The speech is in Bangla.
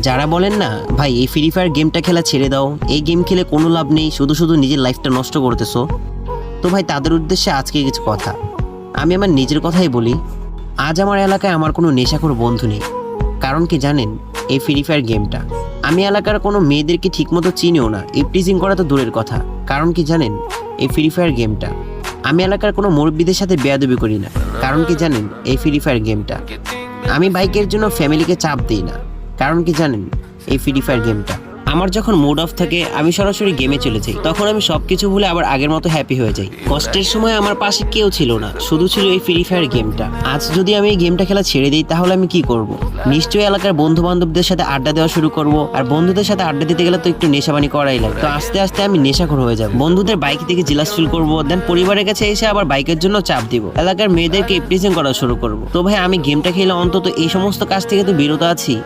যারা বলেন না, ভাই, এই ফ্রি ফায়ার গেমটা খেলা ছেড়ে দাও। এই গেম খেলে কোনো লাভ নেই, শুধু শুধু নিজের লাইফটা নষ্ট করতেছো। তো ভাই, তাদের উদ্দেশ্যে আজকে কিছু কথা। আমি আমার নিজের কথাই বলি, আজ আমার এলাকায় আমার কোনো নেশাখোর বন্ধু নেই। কারণ কি জানেন, এই ফ্রি ফায়ার গেমটা আমি এলাকার কোনো মেয়েদেরকে ঠিকমতো চিনিও না ইপটিজিং করা তো দূরের কথা। কারণ কি জানেন, এই ফ্রি ফায়ার গেমটা আমি এলাকার কোনো মুরব্বীদের সাথে বেয়াদবি করি না। কারণ কি জানেন, এই ফ্রি ফায়ার গেমটা আমি বাইকের জন্য ফ্যামিলিকে চাপ দিই না। কারণ কি জানেন? এই ফ্রি ফায়ার গেমটা আমার যখন মুড অফ থাকে, আমি সরাসরি গেমে চলে যাই। তখন আমি সব কিছু ভুলে আবার আগের মতো হ্যাপি হয়ে যাই। কষ্টের সময় আমার পাশে কেউ ছিল না। শুধু ছিল এই ফ্রি ফায়ার গেমটা আজ যদি আমি এই গেমটা খেলা ছেড়ে দিই, তাহলে আমি কি করব? নিশ্চয়ই এলাকার বন্ধু বান্ধবদের সাথে আড্ডা দেওয়া শুরু করব। আর বন্ধুদের সাথে আড্ডা দিতে গেলে তো একটু নেশাবানি করাই লাগে। তো আস্তে আস্তে আমি নেশাখোর হয়ে যাব। বন্ধুদের বাইক থেকে জিলাস ফিল করব। দেন পরিবারের কাছে এসে আবার বাইকের জন্য চাপ দিব। এলাকার মেয়েদেরকে প্রেজেন্ট করা শুরু করব। তো ভাই, আমি গেমটা খেলে অন্তত এই সমস্ত কাজ থেকে তো বিরত আছি।